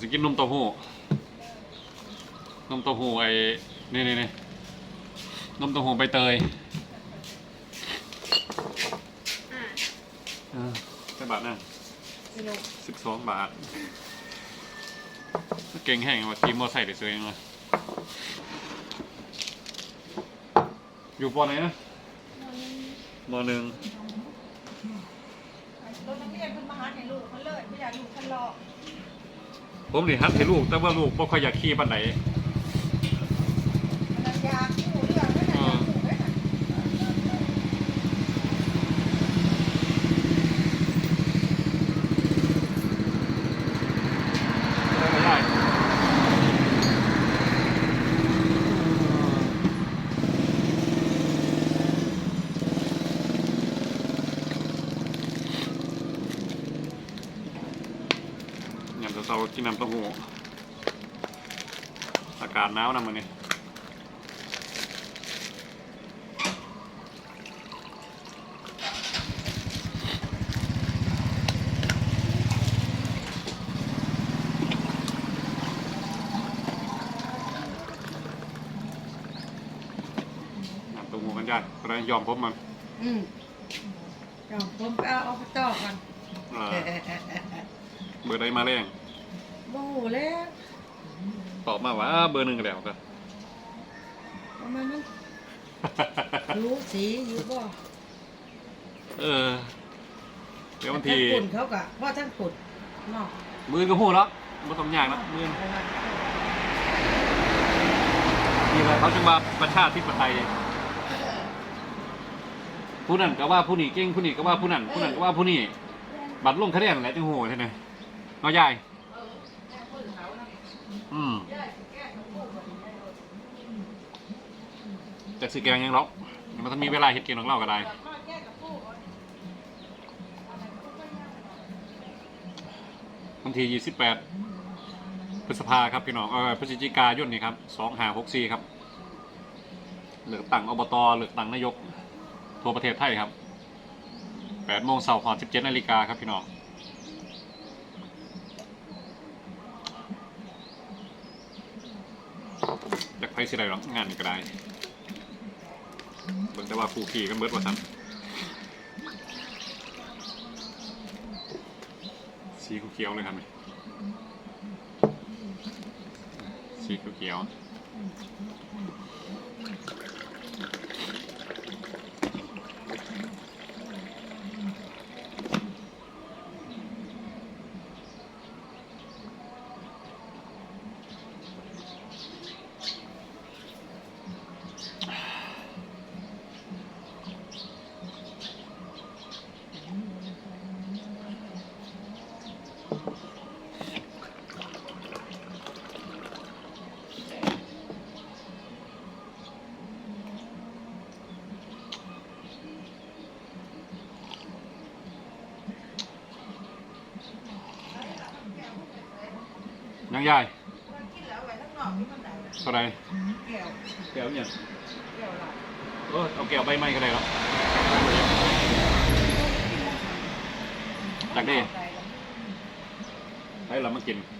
สกินนมเต้าหู้นมเต้าหู้ไอ้นี่นี่นี่นมเต้าหู้ใบเตยอ่าเออใช่บาทนะกิโลสิบสองบาท เก่งแห้งว่าขี่มอไซค์ได้สวยมาอยู่ปอไหนนะมหนึ่งรถนักเรียนเพิ่นมาหาให้ลูกเขาเลยไม่อยากลูกเขารอ ผมนี่ฮัดให้ลูก แต่ว่าลูกบ่ค่อยอยากขี่ปานไหนอยากคู่เรื่องนั่นน่ะอยากคู่นั่นน่ะ ไม่ได้ยาม เช้าๆกินน้ำเต้าหู้อากาศหนาวนำมันนี่น้ำเต้าหู้กันยากเพราะฉะนั้นยอมผมมัน อืมเดี๋ยวผมไปเอาเอาไปต่อกัน เอ่อเบอร์ใดมาแรง โอ้โหแล้วตอบมาว่าเบอร์หนึ่งก็แล้วก็ประมาณนั้นรู้สีอยู่บ่เออเดี๋ยวบางทั้ทีงปุ่นเขากะพ่อทั้งปุ่นเนาะมือก็หู้แล้วไม่ต้องยากแล้วมือนี่แหละเขาจึงว่าประชาธิปไตยผู้นั้นก็ว่าผู้นี้เก่งผู้นี้ก็ว่าผู้นั้นผู้นั้นก็ว่าผู้นี้บัตรลงคะแนนแหละจังโหใช่ไหมน้อยใหญ่ อืมจากสิแกงยังหรอกมันต้องมีเวลาเฮ็ดเกมของเราก็ได้วันที่28พฤษภาครับพี่น้องเออพฤศจิกายนนี่ครับ2564ครับเลือกตั้งอบตเลือกตั้งนายก ทั่วประเทศไทยครับ8โมงเสาร์พอ17นาฬิกาครับพี่น้อง อยากไปสิได้หรอกงานนี้ก็ได้เบิ่งแต่ว่าคู่ขี่กันเบิดว่าซั่นสีเขียวเลยครับนี่สีเขียว ยังใหญ่กินแล้วไว้ทั้งนอกนี่มันได้เท่าไหรแก้วแก้วเนี่ยแก้วละเออเอาแก้วใบไม้ก็ได้แล้วจากนี้ให้เรามากินโอ้นี่